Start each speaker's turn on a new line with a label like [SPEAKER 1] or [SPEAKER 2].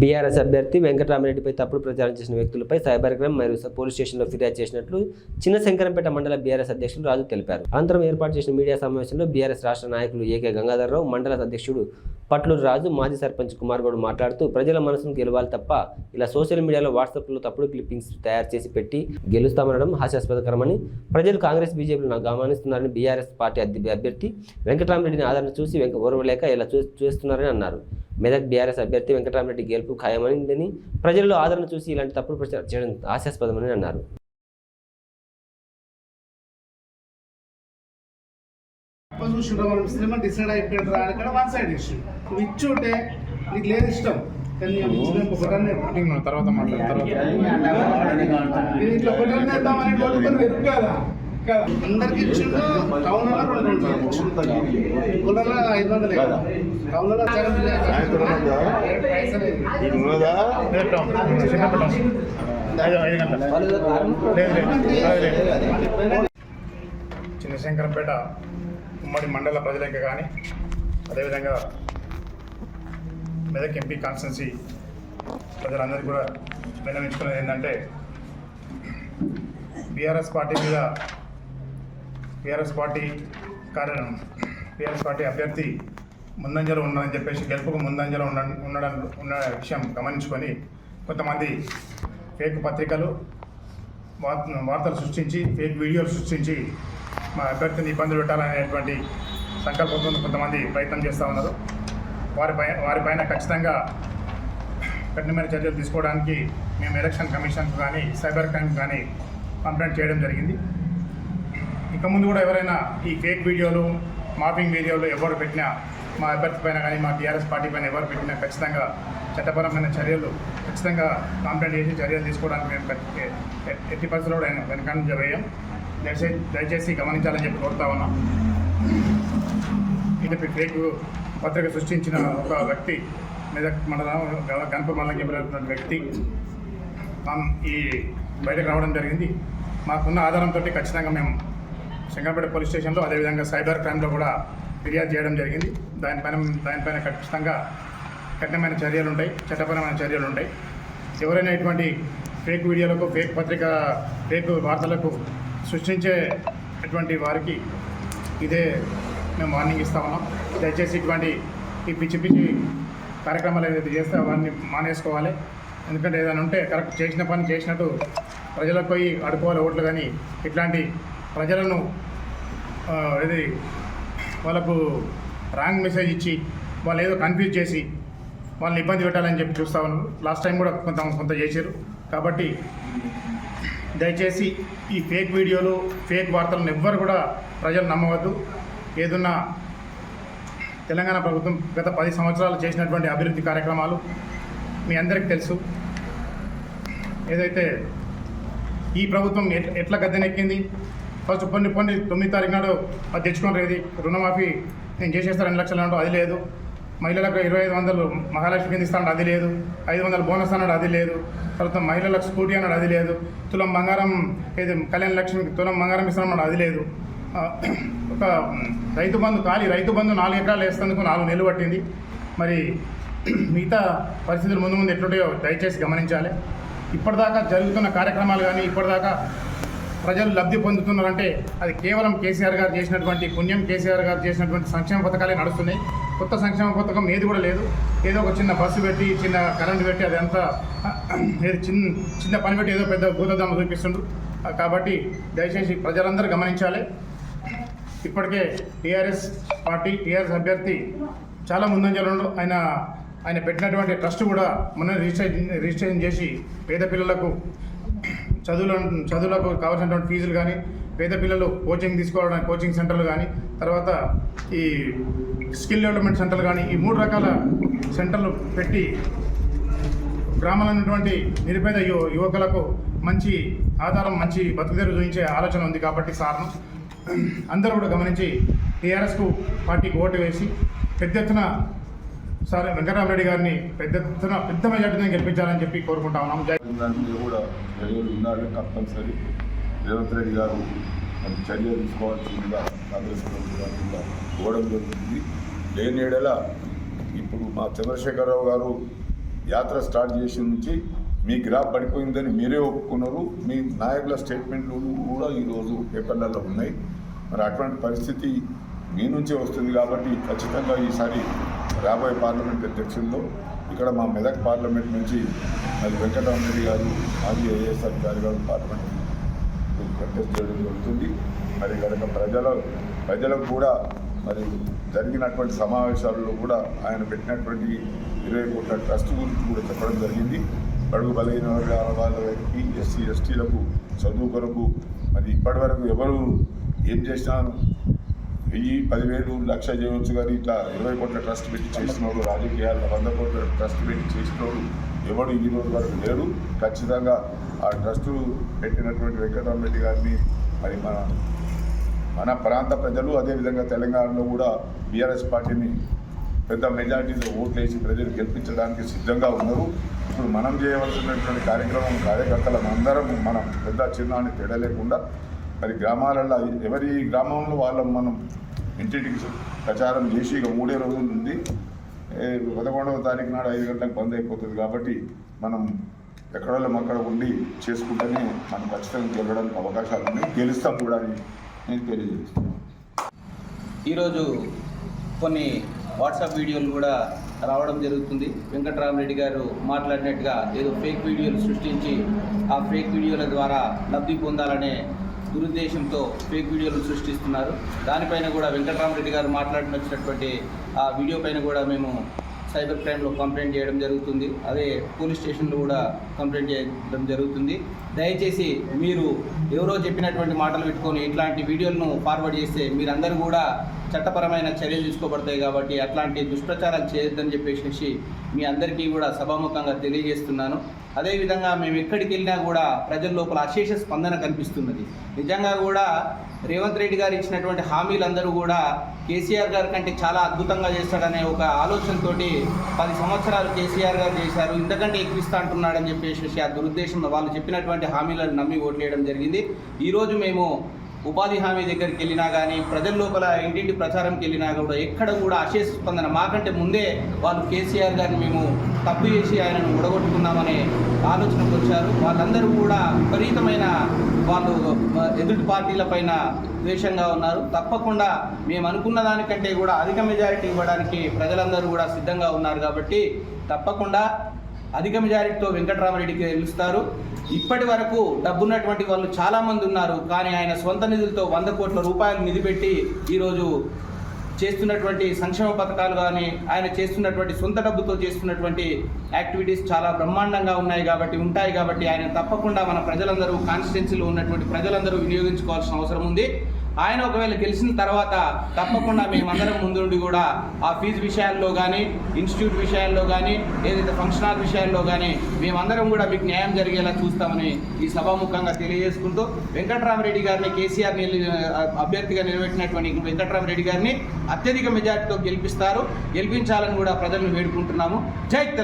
[SPEAKER 1] BRS అభ్యర్థి వెంకటరామరెడ్డిపై తప్పుడు ప్రచారం చేసిన వ్యక్తులపై సైబర్ క్రైమ్ మరియు పోలీస్ స్టేషన్లో ఫిర్యాదు చేసినట్లు చిన్న శంకరంపేట మండల బీఆర్ఎస్ అధ్యక్షులు రాజు తెలిపారు. అనంతరం ఏర్పాటు చేసిన మీడియా సమావేశంలో బీఆర్ఎస్ రాష్ట్ర నాయకులు ఏకే గంగాధరరావు మండల అధ్యక్షుడు పట్లూరు రాజు మాజీ సర్పంచ్ కుమార్ గౌడ్ మాట్లాడుతూ ప్రజల మనసును గెలవాలి తప్ప ఇలా సోషల్ మీడియాలో వాట్సాప్లో తప్పుడు క్లిప్పింగ్స్ తయారు చేసి పెట్టి గెలుస్తామనడం హాస్యాస్పదకరమని ప్రజలు కాంగ్రెస్ బీజేపీలను గమనిస్తున్నారని బీఆర్ఎస్ పార్టీ అభ్యర్థి వెంకటరామరెడ్డిని ఆదరణ చూసి వెంక ఓర్వలేక ఇలా చూ చేస్తున్నారని అన్నారు. మెదక్ బీఆర్ఎస్ అభ్యర్థి వెంకటరామరెడ్డి గెలుపు ఖాయమైందని ప్రజల్లో ఆదరణ చూసి ఇలాంటి తప్పుడు ప్రచారం చేయడం హాస్యాస్పదమని అన్నారు.
[SPEAKER 2] అప్ప చూసిండ్రు మనం సినిమా డిసైడ్ అయిపోయాడు రా ఇక్కడ వన్ సైడ్ ఇష్యూ నువ్వు ఇచ్చుంటే నీకు లేదు ఇష్టం. కానీ నేను ఇచ్చిన ఒకటనే
[SPEAKER 3] మీటింగ్లో తర్వాత
[SPEAKER 2] ఇట్లా కోరుకొని వెతుకు కదా. అందరికి ఇచ్చిండు టౌన్లో రెండు వందలు కులలో ఐదు వందలు. కదా
[SPEAKER 3] టౌన్లో చిన్న చిన్నశంకరంపేట ఉమ్మడి మండల ప్రజలకే కానీ అదేవిధంగా మెదక్ ఎంపీ కాన్స్టెన్సీ ప్రజలందరికీ కూడా విన్నవించుకునేది ఏంటంటే బీఆర్ఎస్ పార్టీ మీద టీఆర్ఎస్ పార్టీ కార్య టీఆర్ఎస్ పార్టీ అభ్యర్థి ముందంజలో ఉన్నారని చెప్పేసి గెలుపుకు ముందంజలో ఉండ ఉండడం ఉన్న విషయం గమనించుకొని కొంతమంది ఫేక్ పత్రికలు వార్త వార్తలు సృష్టించి ఫేక్ వీడియోలు సృష్టించి మా అభ్యర్థిని ఇబ్బందులు పెట్టాలనేటువంటి సంకల్పంతో కొంతమంది ప్రయత్నం చేస్తూ ఉన్నారు. వారిపై వారిపైన ఖచ్చితంగా కఠినమైన చర్యలు తీసుకోవడానికి మేము ఎలక్షన్ కమిషన్కు కానీ సైబర్ క్రైమ్ కానీ కంప్లైంట్ చేయడం జరిగింది. ఇక ముందు కూడా ఎవరైనా ఈ ఫేక్ వీడియోలు మాపింగ్ వీడియోలు ఎవరు పెట్టినా మా అభ్యర్థి పైన కానీ మా టీఆర్ఎస్ పార్టీ పైన ఎవరు పెట్టినా ఖచ్చితంగా చట్టపరమైన చర్యలు ఖచ్చితంగా కంప్లైంట్ చేసి చర్యలు తీసుకోవడానికి మేము ఎట్టి పరిస్థితుల్లో కూడా వెనకాల వేయం. దయచేసి దయచేసి గమనించాలని చెప్పి కోరుతా ఉన్నాం. ఇది ఫేక్ పత్రిక సృష్టించిన ఒక వ్యక్తి మెదక్ మండలం గణప మండలం చెప్పినటువంటి వ్యక్తి మనం ఈ బయటకు రావడం జరిగింది. మాకున్న ఆధారంతో ఖచ్చితంగా మేము శంకరపేట పోలీస్ స్టేషన్లో అదేవిధంగా సైబర్ క్రైమ్లో కూడా ఫిర్యాదు చేయడం జరిగింది. దానిపైన దానిపైన ఖచ్చితంగా కఠినమైన చర్యలు ఉంటాయి చట్టపరమైన చర్యలు ఉంటాయి. ఎవరైనా ఇటువంటి ఫేక్ వీడియోలకు ఫేక్ పత్రిక ఫేక్ వార్తలకు సృష్టించేటువంటి వారికి ఇదే మేము వార్నింగ్ ఇస్తా ఉన్నాం. దయచేసి ఇటువంటి ఈ పిచ్చి పిచ్చి కార్యక్రమాలు ఏదైతే చేస్తే వారిని మానేసుకోవాలి. ఎందుకంటే ఏదైనా ఉంటే కరెక్ట్ చేసిన పని చేసినట్టు ప్రజలకు పోయి అడుకోవాలి ఓట్లు కానీ ఇట్లాంటి ప్రజలను ఇది వాళ్ళకు రాంగ్ మెసేజ్ ఇచ్చి వాళ్ళు ఏదో కన్ఫ్యూజ్ చేసి వాళ్ళని ఇబ్బంది పెట్టాలని చెప్పి చూస్తా ఉన్నారు. లాస్ట్ టైం కూడా కొంత కొంత చేశారు కాబట్టి దయచేసి ఈ ఫేక్ వీడియోలు ఫేక్ వార్తలను ఎవ్వరు కూడా ప్రజలు నమ్మవద్దు. ఏదున్నా తెలంగాణ ప్రభుత్వం గత పది సంవత్సరాలు చేసినటువంటి అభివృద్ధి కార్యక్రమాలు మీ అందరికీ తెలుసు. ఏదైతే ఈ ప్రభుత్వం ఎట్- ఎట్లా గద్దెనెక్కింది? ఫస్ట్ కొన్ని కొన్ని తొమ్మిది తారీఖు నాడు అది తెచ్చుకోండి ఇది. రుణమాఫీ నేను చేసేస్తాను రెండు లక్షలు అంటూ అది లేదు. మహిళలకు ఇరవై ఐదు వందలు మహాలక్ష్మి కింద ఇస్తాడు అది లేదు. ఐదు వందలు బోనస్ అన్నాడు అది లేదు. తర్వాత మహిళలకు స్కూటీ అన్నాడు అది లేదు. తులం బంగారం ఇది కళ్యాణ లక్ష్మికి తులం బంగారం ఇస్తామన్నాడు అది లేదు. ఒక రైతు బంధు ఖాళీ రైతు బంధు నాలుగు ఎకరాలు వేసేందుకు నాలుగు నెలలు పట్టింది. మరి మిగతా పరిస్థితులు ముందు ముందు ఎట్లుంటాయో దయచేసి గమనించాలి. ఇప్పటిదాకా జరుగుతున్న కార్యక్రమాలు కానీ ఇప్పటిదాకా ప్రజలు లబ్ధి పొందుతున్నారంటే అది కేవలం కేసీఆర్ గారు చేసినటువంటి పుణ్యం కేసీఆర్ గారు చేసినటువంటి సంక్షేమ పథకాలే నడుస్తున్నాయి. కొత్త సంక్షేమ పథకం ఏది కూడా లేదు. ఏదో ఒక చిన్న బస్సు పెట్టి చిన్న కరెంట్ పెట్టి అది అంతా ఏది చిన్న చిన్న పని పెట్టి ఏదో పెద్ద భూతదమ్మ చూపిస్తుండ్రు. కాబట్టి దయచేసి ప్రజలందరూ గమనించాలి. ఇప్పటికే టీఆర్ఎస్ పార్టీ టీఆర్ఎస్ అభ్యర్థి చాలా ముందంజలు ఆయన ఆయన పెట్టినటువంటి ట్రస్ట్ కూడా మొన్న రిజిస్ట్రేషన్ రిజిస్ట్రేషన్ చేసి పేద పిల్లలకు చదువుల చదువులకు కావాల్సినటువంటి ఫీజులు కానీ పేద పిల్లలు కోచింగ్ తీసుకోవడానికి కోచింగ్ సెంటర్లు కానీ తర్వాత ఈ స్కిల్ డెవలప్మెంట్ సెంటర్లు కానీ ఈ మూడు రకాల సెంటర్లు పెట్టి గ్రామాల్లో ఉన్నటువంటి నిరుపేద యువ యువకులకు మంచి ఆధారం మంచి బతుకుదేరు చూపించే ఆలోచన ఉంది కాబట్టి సార్ను అందరూ కూడా గమనించి టీఆర్ఎస్కు పార్టీకి ఓటు వేసి పెద్ద ఎత్తున సార్ వెంకటరామరెడ్డి గారిని పెద్ద పెద్ద మెజార్టీని గెలిపించాలని చెప్పి కోరుకుంటా ఉన్నాం జై
[SPEAKER 4] కూడా చర్యలు ఉండాలి కంపల్సరీ రేవంత్ రెడ్డి గారు అది చర్య తీసుకోవాల్సిందిగా కాంగ్రెస్ ప్రభుత్వం కోవడం జరుగుతుంది. లేని ఏడల ఇప్పుడు మా చంద్రశేఖరరావు గారు యాత్ర స్టార్ట్ చేసిన నుంచి మీ గ్రాఫ్ పడిపోయిందని మీరే ఒప్పుకున్నారు. మీ నాయకుల స్టేట్మెంట్లు కూడా ఈరోజు పేపర్లలో ఉన్నాయి. మరి అటువంటి పరిస్థితి మీ నుంచే వస్తుంది కాబట్టి ఖచ్చితంగా ఈసారి రాబోయే పార్లమెంట్ అధ్యక్షుల్లో ఇక్కడ మా మెదక్ పార్లమెంట్ నుంచి మరి వెంకటరామరెడ్డి గారు మాజీ ఐఏఎస్ అధికారి గారు పార్లమెంట్ కంటెస్ట్ చేయడం జరుగుతుంది. మరి కనుక ప్రజల ప్రజలకు కూడా మరి జరిగినటువంటి సమావేశాల్లో కూడా ఆయన పెట్టినటువంటి ఇరవై కోట్ల ట్రస్ట్ గురించి కూడా చెప్పడం జరిగింది. బడుగు బలహీన వర్గాల వాళ్ళకి ఎస్సీ ఎస్టీలకు చదువు కొరకు మరి ఇప్పటి వరకు ఎవరు ఏం చేసినా వెయ్యి పదివేలు లక్ష చేయవచ్చు కానీ ఇట్లా ఇరవై కోట్ల ట్రస్ట్ పెట్టి చేసినోడు రాజకీయాల్లో వంద కోట్ల ట్రస్ట్ పెట్టి చేసినోడు ఎవడు ఈ రోజు వరకు లేడు. ఖచ్చితంగా ఆ ట్రస్ట్ పెట్టినటువంటి వెంకటరామరెడ్డి గారిని మరి మన మన ప్రాంత ప్రజలు అదేవిధంగా తెలంగాణలో కూడా బీఆర్ఎస్ పార్టీని పెద్ద మెజార్టీలో ఓట్లు వేసి ప్రజలు గెలిపించడానికి సిద్ధంగా ఉన్నారు. ఇప్పుడు మనం చేయవలసినటువంటి కార్యక్రమం కార్యకర్తలం అందరం మనం పెద్ద చిన్న అని తేడా లేకుండా మరి గ్రామాలలో ఎవరి గ్రామంలో వాళ్ళం మనం ఇంటింటికి ప్రచారం చేసి ఇక మూడే రోజులు ఉంది పదకొండవ తారీఖు నాడు ఐదు గంటలకు బంద్ అయిపోతుంది కాబట్టి మనం ఎక్కడోళ్ళం అక్కడ ఉండి చేసుకుంటేనే మనం ఖచ్చితంగా గెలవడానికి అవకాశాలు ఉన్నాయి. గెలుస్తాం కూడా అని నేను తెలియజేస్తున్నాను.
[SPEAKER 5] ఈరోజు కొన్ని వాట్సాప్ వీడియోలు కూడా రావడం జరుగుతుంది. వెంకటరామరెడ్డి గారు మాట్లాడినట్టుగా ఏదో ఫేక్ వీడియోలు సృష్టించి ఆ ఫేక్ వీడియోల ద్వారా లబ్ధి పొందాలనే దురుద్దేశంతో ఫేక్ వీడియోలు సృష్టిస్తున్నారు. దానిపైన కూడా వెంకటరామరెడ్డి గారు మాట్లాడినటువంటి ఆ వీడియో పైన కూడా మేము సైబర్ క్రైమ్లో కంప్లైంట్ చేయడం జరుగుతుంది. అదే పోలీస్ స్టేషన్లో కూడా కంప్లైంట్ చేయడం జరుగుతుంది. దయచేసి మీరు ఎవరో చెప్పినటువంటి మాటలు పెట్టుకొని ఇట్లాంటి వీడియోలను ఫార్వర్డ్ చేస్తే మీరందరూ కూడా చట్టపరమైన చర్యలు తీసుకోబడతాయి కాబట్టి అట్లాంటి దుష్ప్రచారాలు చేయొద్దని చెప్పేసి మీ అందరికీ కూడా సభాముఖంగా తెలియజేస్తున్నాను. అదేవిధంగా మేము ఎక్కడికి వెళ్ళినా కూడా ప్రజల లోపల అశేష స్పందన కనిపిస్తున్నది. నిజంగా కూడా రేవంత్ రెడ్డి గారు ఇచ్చినటువంటి హామీలందరూ కూడా కేసీఆర్ గారి కంటే చాలా అద్భుతంగా చేస్తాడనే ఒక ఆలోచనతోటి పది సంవత్సరాలు కేసీఆర్ గారు చేశారు. ఇంతకంటే ఎక్కువిస్తా అంటున్నాడని చెప్పేసి ఆ దురుద్దేశంలో వాళ్ళు చెప్పినటువంటి హామీలను నమ్మి ఓట్లేయడం జరిగింది. ఈరోజు మేము ఉపాధి హామీ దగ్గరికి వెళ్ళినా కానీ ప్రజల లోపల ఇంటింటి ప్రచారంకి వెళ్ళినా కూడా ఎక్కడ కూడా అశేష స్పందన మాకంటే ముందే వాళ్ళు కేసీఆర్ గారిని మేము తప్పు చేసి ఆయనను ఉడగొట్టుకున్నామనే ఆలోచనకు వచ్చారు. వాళ్ళందరూ కూడా విపరీతమైన వాళ్ళు ఎదుటి పార్టీల పైన ద్వేషంగా ఉన్నారు. తప్పకుండా మేము అనుకున్న దానికంటే కూడా అధిక మెజారిటీ ఇవ్వడానికి ప్రజలందరూ కూడా సిద్ధంగా ఉన్నారు కాబట్టి తప్పకుండా అధిక మెజారిటీతో వెంకటరామరెడ్డికి గెలుస్తారు ఇప్పటి వరకు డబ్బున్నటువంటి వాళ్ళు చాలామంది ఉన్నారు. కానీ ఆయన సొంత నిధులతో వంద కోట్ల రూపాయలు నిధి పెట్టి ఈరోజు చేస్తున్నటువంటి సంక్షేమ పథకాలు కానీ ఆయన చేస్తున్నటువంటి సొంత డబ్బుతో చేస్తున్నటువంటి యాక్టివిటీస్ చాలా బ్రహ్మాండంగా ఉన్నాయి కాబట్టి ఉంటాయి కాబట్టి ఆయన తప్పకుండా మన ప్రజలందరూ కాన్స్టిట్యున్సీలో ఉన్నటువంటి ప్రజలందరూ వినియోగించుకోవాల్సిన అవసరం ఉంది. ఆయన ఒకవేళ గెలిచిన తర్వాత తప్పకుండా మేమందరం ముందుండి కూడా ఆ ఫీజు విషయాల్లో కానీ ఇన్స్టిట్యూట్ విషయాల్లో కానీ ఏదైతే ఫంక్షన్ హాల్ విషయాల్లో కానీ మేమందరం కూడా మీకు న్యాయం జరిగేలా చూస్తామని ఈ సభాముఖంగా తెలియజేసుకుంటూ వెంకటరామరెడ్డి గారిని కేసీఆర్ అభ్యర్థిగా నిలబెట్టినటువంటి వెంకటరామరెడ్డి గారిని అత్యధిక మెజార్టీతో గెలిపిస్తారు. గెలిపించాలని కూడా ప్రజలను వేడుకుంటున్నాము. జై